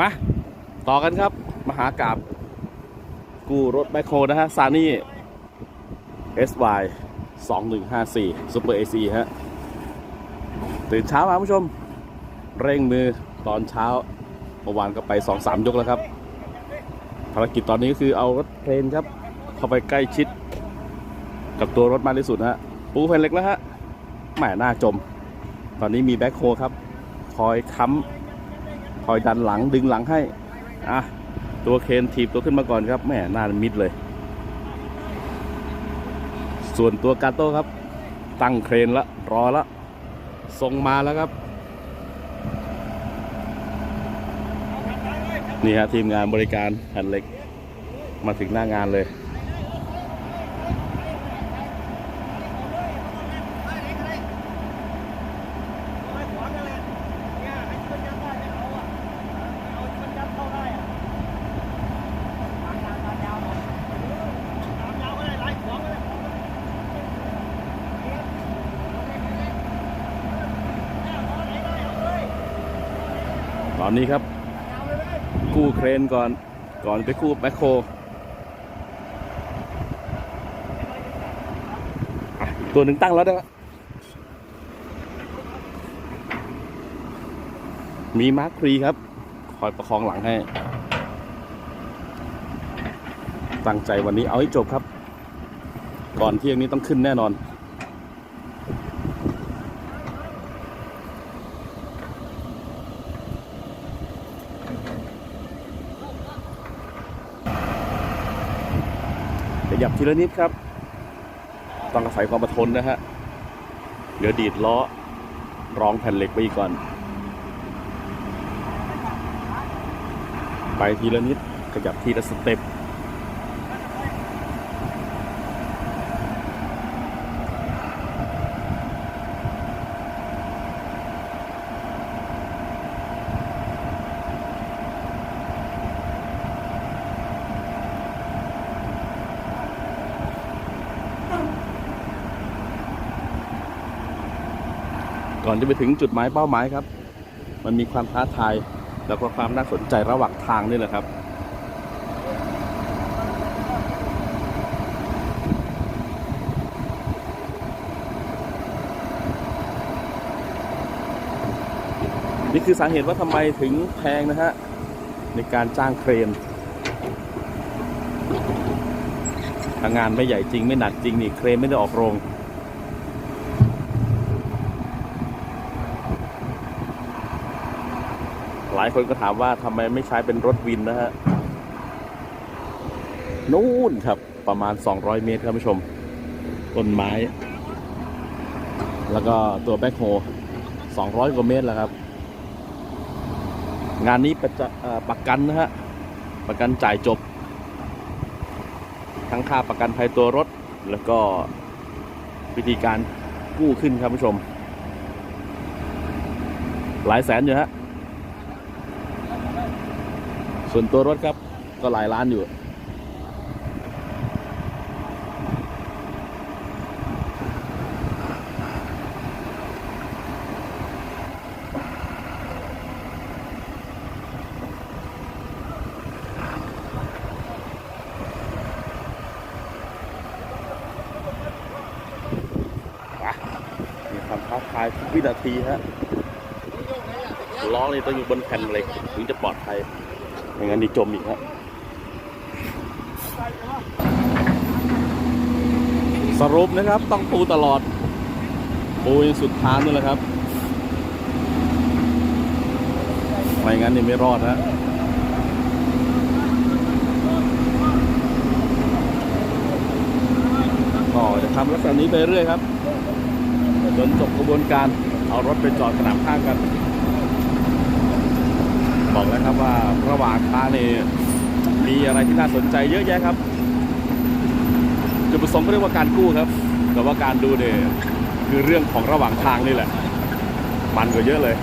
มา ต่อกันครับ มหากราบกูรถแบคโฮนะฮะ ซานี่ SY 2154 Super AC ฮะ ตื่นเช้ามาคุณผู้ชม เร่งมือตอนเช้าเมื่อวานก็ไป2-3ยกแล้วครับ ภารกิจตอนนี้ก็คือเอารถเพลนครับ เข้าไปใกล้ชิด กับตัวรถมากที่สุดฮะ ปูแผ่นเล็กแล้วฮะแหมหน้าจม ตอนนี้มีแบ็คโฮครับ คอยค้ำ คอยดันหลังดึงหลังให้อะตัวเคนถีบตัวขึ้นมาก่อนครับแหม่หน้ามิดเลย ส่วนตัวกาโต้ครับ ตั้งเครนละรอละทรงมาแล้วครับ นี่ฮะทีมงานบริการแผ่นเหล็กมาถึงหน้างานเลย ตอนนี้ครับ กู้เครนก่อนก่อนไปกู้แมคโครตัวหนึ่งตั้งแล้วนะมีมาร์ครีครับ คอยประคองหลังให้ ตั้งใจวันนี้เอาให้จบครับ ก่อนเที่ยงนี้ต้องขึ้นแน่นอน ทีละนิดครับ ต้องอาศัยความอดทนนะฮะเดี๋ยวดีดล้อรองแผ่นเหล็กไปอีกก่อน ไปทีละนิดขยับทีละสเต็ป ก่อนจะไปถึงจุดหมายเป้าหมายครับ มันมีความท้าทายแล้วก็ความน่าสนใจระหว่างทางนี่แหละครับ นี่คือสาเหตุว่าทำไมถึงแพงนะฮะ ในการจ้างเครนถ้างานไม่ใหญ่จริงไม่หนักจริงนี่เครนไม่ได้ออกโรง หลายคนก็ถามว่าทำไมไม่ใช้เป็นรถวินนะฮะนู่นครับ ประมาณ 200 เมตรครับผู้ชม ต้นไม้ แล้วก็ตัวแบ็คโฮ200 กว่าเมตรแล้วครับ งานนี้ประจะเอ่อประกันนะฮะ ประกันจ่ายจบ ทั้งค่าประกันภัยตัวรถ แล้วก็วิธีการกู้ขึ้นครับผู้ชม หลายแสนอยู่ฮะ ส่วนตัวรถครับก็หลายล้านอยู่ มีความท้าทายวินาทีฮะล้อนี่ต้องอยู่บนแผ่นเหล็กถึงจะปลอดภัย ไม่งั้นนี่จมอีกครับสรุปนะครับต้องปูตลอด ปูสุดทางนั่นแหละครับ ไม่งั้นนี่ไม่รอดนะก็จะทำลักษณะนี้ไปเรื่อยครับ จนจบกระบวนการเอารถไปจอดสนามข้างกัน บอกแล้วครับว่าระหว่างทางนี่มีอะไรที่น่าสนใจเยอะแยะครับจุดประสงค์ก็เรียกว่าการกู้ครับ แต่ว่าการดูเนี่ยคือเรื่องของระหว่างทางนี่แหละ มันกว่าเยอะเลย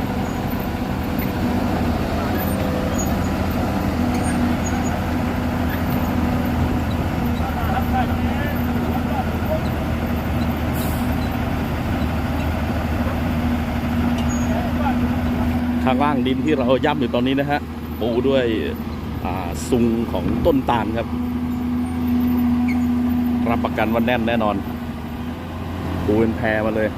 างล่างดินที่เราย่ำอยู่ตอนนี้นะฮะปูด้วยซุงของต้นตาลครับ รับประกันว่าแน่นแน่นอนปูเป็นแพรมาเลย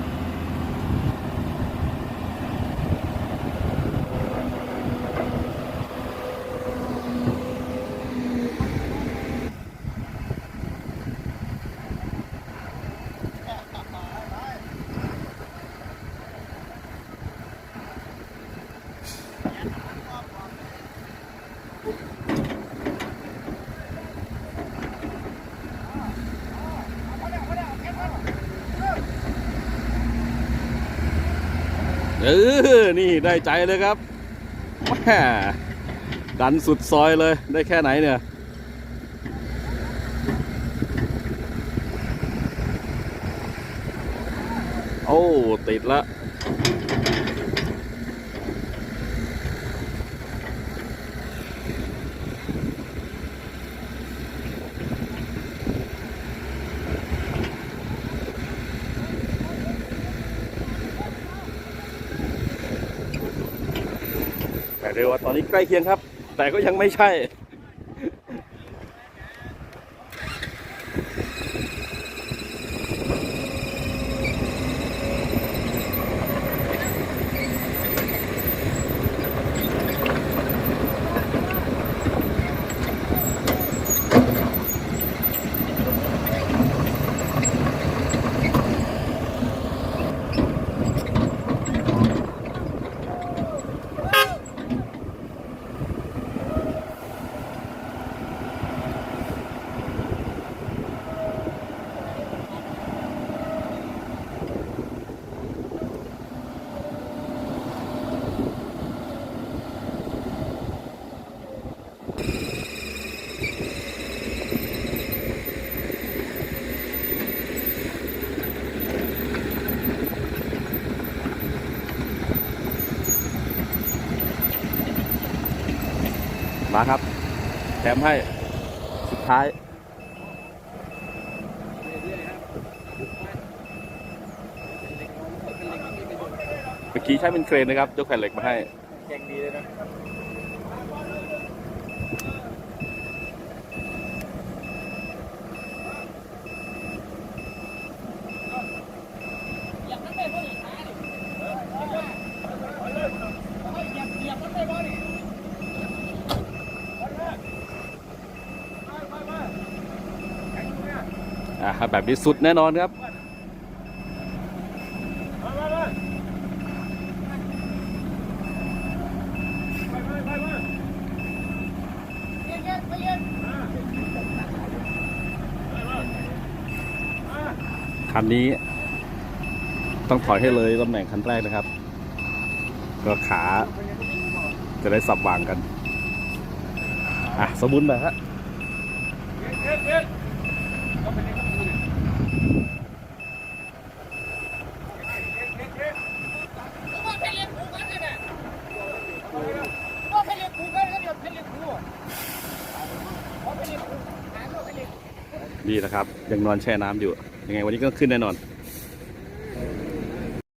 เออ นี่ได้ใจเลยครับแม่ดันสุดซอยเลยได้แค่ไหนเนี่ย โอ้ ติดละ แต่เร็วว่าตอนนี้ใกล้เคียงครับ แต่ก็ยังไม่ใช่ มาครับ แถมให้สุดท้ายเมื่อกี้ใช้เป็นเครนนะครับยกแผ่นเหล็กมาให้แข่งดีเลยนะ อ่า แบบนี้สุดแน่นอนครับคันนี้ ต้องถอยให้เลยตำแหน่งคันแรกนะครับ ก็ขาจะได้สับวางกัน อะ สมบูรณ์แบบฮะ ดีนะครับ ยังนอนแช่น้ำอยู่ ยังไงวันนี้ก็ขึ้นแน่นอน